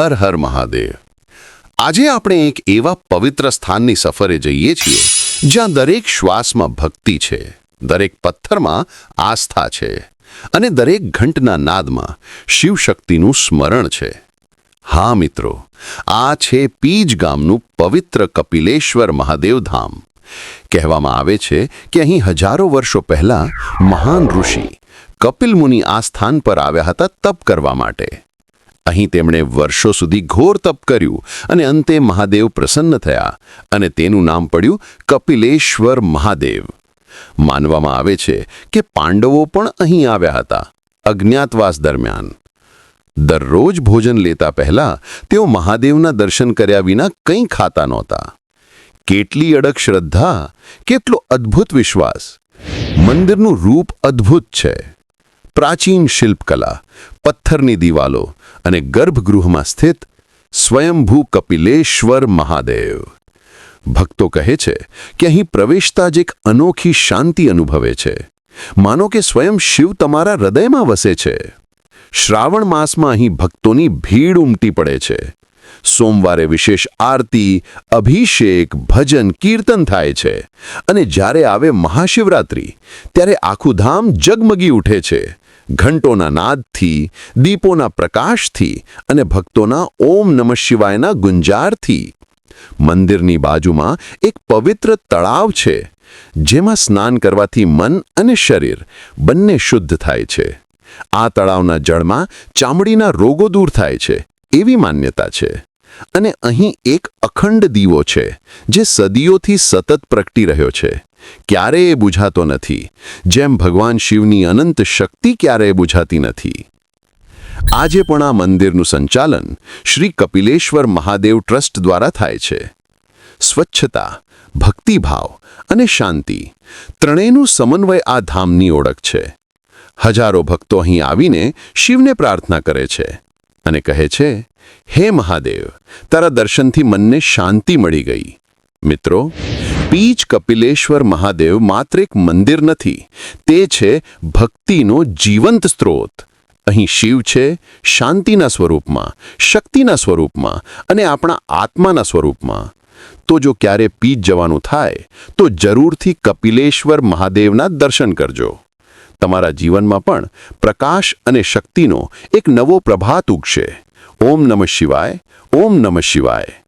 હર હર મહાદેવ. આજે આપણે એક એવા પવિત્ર સ્થાનની સફરે જઈએ છીએ, જ્યાં દરેક શ્વાસમાં ભક્તિ છે, દરેક પથ્થરમાં આસ્થા છે, અને દરેક ઘંટના નાદમાં શિવશક્તિનું સ્મરણ છે. હા મિત્રો, આ છે પીજ ગામનું પવિત્ર કપિલેશ્વર મહાદેવ ધામ. કહેવામાં આવે છે કે અહીં હજારો વર્ષો પહેલા મહાન ઋષિ કપિલ મુનિ આ સ્થાન પર આવ્યા હતા તપ કરવા માટે. અહીં તેમણે વર્ષો સુધી ઘોર તપ કર્યું અને અંતે મહાદેવ પ્રસન્ન થયા અને તેનું નામ પડ્યું કપિલેશ્વર મહાદેવ. માનવામાં આવે છે કે પાંડવો પણ અહીં આવ્યા હતા અજ્ઞાતવાસ દરમિયાન. દરરોજ ભોજન લેતા પહેલા તેઓ મહાદેવના દર્શન કર્યા વિના કંઈ ખાતા નહોતા. કેટલી અડગ શ્રદ્ધા, કેટલો અદ્ભુત વિશ્વાસ. મંદિરનું રૂપ અદ્ભુત છે. પ્રાચીન શિલ્પકલા પથ્થરની દિવાલો અને ગર્ભગૃહમાં સ્થિત સ્વયંભૂ કપિલેશ્વર મહાદેવ. ભક્તો કહે છે કે અહીં પ્રવેશતા જ એક અનોખી શાંતિ અનુભવે છે. માનો કે સ્વયં શિવ તમારા હૃદયમાં વસે છે. શ્રાવણ માસમાં અહીં ભક્તોની ભીડ ઉમટી પડે છે. સોમવારે વિશેષ આરતી, અભિષેક, ભજન, કીર્તન થાય છે. અને જ્યારે આવે મહાશિવરાત્રિ, ત્યારે આખું ધામ જગમગી ઉઠે છે. ઘંટોના નાદથી, દીપોના પ્રકાશથી અને ભક્તોના ઓમ નમઃ શિવાયના ગુંજારથી. મંદિરની બાજુમાં એક પવિત્ર તળાવ છે, જેમાં સ્નાન કરવાથી મન અને શરીર બંને શુદ્ધ થાય છે. આ તળાવના જળમાં ચામડીના રોગો દૂર થાય છે, એવી માન્યતા છે. અને અહીં એક અખંડ દીવો છે, જે સદીઓથી સતત પ્રગટી રહ્યો છે. ક્યારેય બુઝાતો નથી. જેમ ભગવાન શિવની અનંત શક્તિ ક્યારેય બુઝાતી નથી. આજે પણ આ મંદિરનું સંચાલન શ્રી કપિલેશ્વર મહાદેવ ટ્રસ્ટ દ્વારા થાય છે. સ્વચ્છતા, ભક્તિભાવ અને શાંતિ ત્રણેયનું સમન્વય આ ધામની ઓળખ છે. હજારો ભક્તો અહીં આવીને શિવને પ્રાર્થના કરે છે. અને કહે છે, હે મહાદેવ, તારા દર્શનથી મનને શાંતિ મળી ગઈ. મિત્રો, પીચ કપિલેશ્વર મહાદેવ માત્ર એક મંદિર નથી, તે છે ભક્તિનો જીવંત સ્ત્રોત. અહીં શિવ છે શાંતિના સ્વરૂપમાં, શક્તિના સ્વરૂપમાં અને આપણા આત્માના સ્વરૂપમાં. તો જો ક્યારે પીચ જવાનું થાય, તો જરૂરથી કપિલેશ્વર મહાદેવના દર્શન કરજો. તમારા જીવનમાં પણ પ્રકાશ અને શક્તિનો એક નવો પ્રભાત ઉગશે. ઓમ નમઃ શિવાય, ઓમ નમઃ શિવાય.